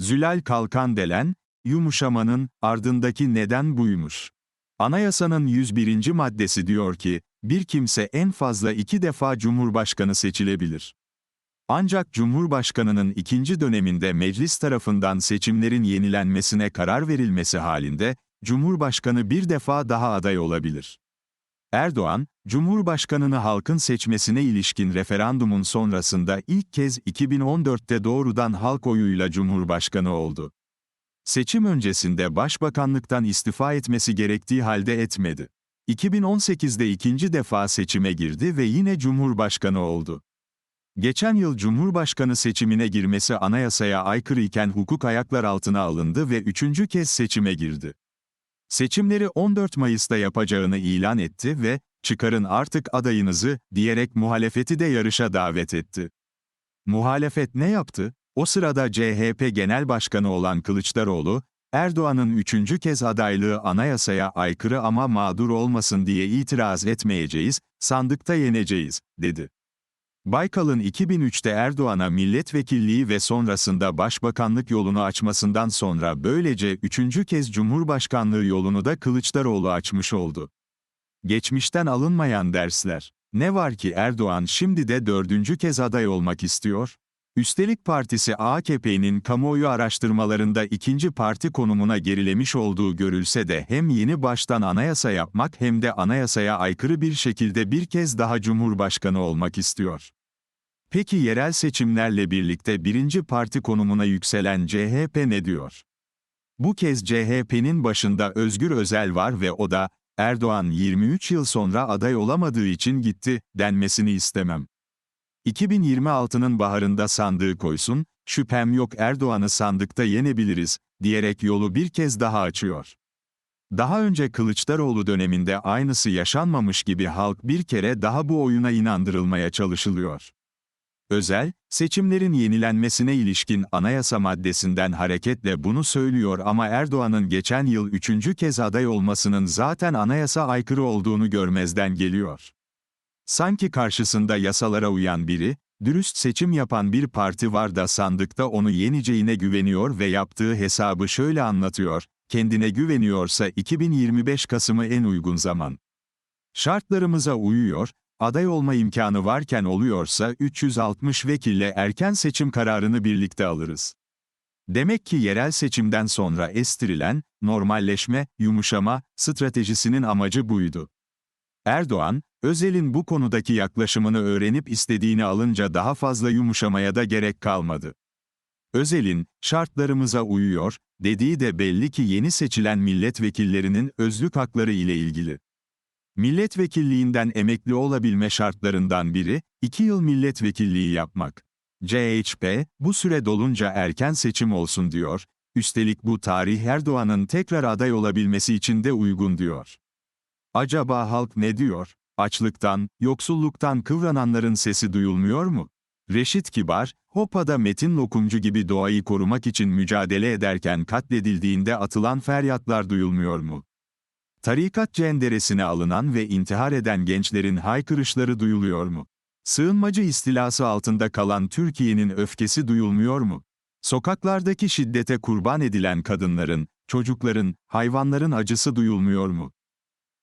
Zülal Kalkandelen, yumuşamanın ardındaki neden buymuş. Anayasanın 101. maddesi diyor ki, bir kimse en fazla iki defa Cumhurbaşkanı seçilebilir. Ancak Cumhurbaşkanının ikinci döneminde meclis tarafından seçimlerin yenilenmesine karar verilmesi halinde, Cumhurbaşkanı bir defa daha aday olabilir. Erdoğan, Cumhurbaşkanını halkın seçmesine ilişkin referandumun sonrasında ilk kez 2014'te doğrudan halk oyuyla Cumhurbaşkanı oldu. Seçim öncesinde başbakanlıktan istifa etmesi gerektiği halde etmedi. 2018'de ikinci defa seçime girdi ve yine Cumhurbaşkanı oldu. Geçen yıl Cumhurbaşkanı seçimine girmesi anayasaya aykırı iken hukuk ayaklar altına alındı ve üçüncü kez seçime girdi. Seçimleri 14 Mayıs'ta yapacağını ilan etti ve "çıkarın artık adayınızı" diyerek muhalefeti de yarışa davet etti. Muhalefet ne yaptı? O sırada CHP Genel Başkanı olan Kılıçdaroğlu, Erdoğan'ın üçüncü kez adaylığı anayasaya aykırı ama mağdur olmasın diye itiraz etmeyeceğiz, sandıkta yeneceğiz, dedi. Baykal'ın 2003'te Erdoğan'a milletvekilliği ve sonrasında başbakanlık yolunu açmasından sonra böylece üçüncü kez Cumhurbaşkanlığı yolunu da Kılıçdaroğlu açmış oldu. Geçmişten alınmayan dersler. Ne var ki Erdoğan şimdi de dördüncü kez aday olmak istiyor? Üstelik partisi AKP'nin kamuoyu araştırmalarında ikinci parti konumuna gerilemiş olduğu görülse de hem yeni baştan anayasa yapmak hem de anayasaya aykırı bir şekilde bir kez daha Cumhurbaşkanı olmak istiyor. Peki yerel seçimlerle birlikte birinci parti konumuna yükselen CHP ne diyor? Bu kez CHP'nin başında Özgür Özel var ve o da, Erdoğan 23 yıl sonra aday olamadığı için gitti, denmesini istemem. 2026'nın baharında sandığı koysun, şüphem yok Erdoğan'ı sandıkta yenebiliriz, diyerek yolu bir kez daha açıyor. Daha önce Kılıçdaroğlu döneminde aynısı yaşanmamış gibi halk bir kere daha bu oyuna inandırılmaya çalışılıyor. Özel, seçimlerin yenilenmesine ilişkin anayasa maddesinden hareketle bunu söylüyor ama Erdoğan'ın geçen yıl üçüncü kez aday olmasının zaten anayasa aykırı olduğunu görmezden geliyor. Sanki karşısında yasalara uyan biri, dürüst seçim yapan bir parti var da sandıkta onu yeneceğine güveniyor ve yaptığı hesabı şöyle anlatıyor, kendine güveniyorsa 2025 Kasım'ı en uygun zaman. Şartlarımıza uyuyor, aday olma imkanı varken oluyorsa 360 vekille erken seçim kararını birlikte alırız. Demek ki yerel seçimden sonra estirilen, normalleşme, yumuşama, stratejisinin amacı buydu. Erdoğan, Özel'in bu konudaki yaklaşımını öğrenip istediğini alınca daha fazla yumuşamaya da gerek kalmadı. Özel'in, şartlarımıza uyuyor, dediği de belli ki yeni seçilen milletvekillerinin özlük hakları ile ilgili. Milletvekilliğinden emekli olabilme şartlarından biri, 2 yıl milletvekilliği yapmak. CHP, bu süre dolunca erken seçim olsun diyor, üstelik bu tarih Erdoğan'ın tekrar aday olabilmesi için de uygun diyor. Acaba halk ne diyor? Açlıktan, yoksulluktan kıvrananların sesi duyulmuyor mu? Reşit Kibar, Hopa'da Metin Lokumcu gibi doğayı korumak için mücadele ederken katledildiğinde atılan feryatlar duyulmuyor mu? Tarikat cenderesine alınan ve intihar eden gençlerin haykırışları duyuluyor mu? Sığınmacı istilası altında kalan Türkiye'nin öfkesi duyulmuyor mu? Sokaklardaki şiddete kurban edilen kadınların, çocukların, hayvanların acısı duyulmuyor mu?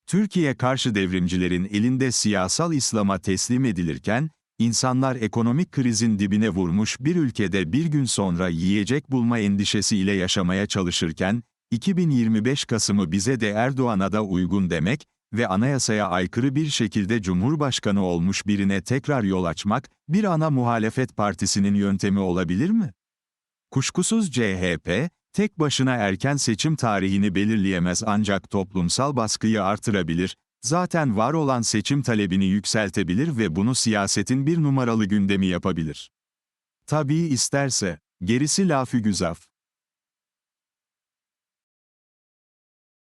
Türkiye karşı devrimcilerin elinde siyasal İslam'a teslim edilirken, insanlar ekonomik krizin dibine vurmuş bir ülkede bir gün sonra yiyecek bulma endişesi ile yaşamaya çalışırken, 2025 Kasım'ı bize de Erdoğan'a da uygun demek ve anayasaya aykırı bir şekilde Cumhurbaşkanı olmuş birine tekrar yol açmak, bir ana muhalefet partisinin yöntemi olabilir mi? Kuşkusuz CHP, tek başına erken seçim tarihini belirleyemez ancak toplumsal baskıyı artırabilir, zaten var olan seçim talebini yükseltebilir ve bunu siyasetin bir numaralı gündemi yapabilir. Tabii isterse, gerisi lafı güzaf.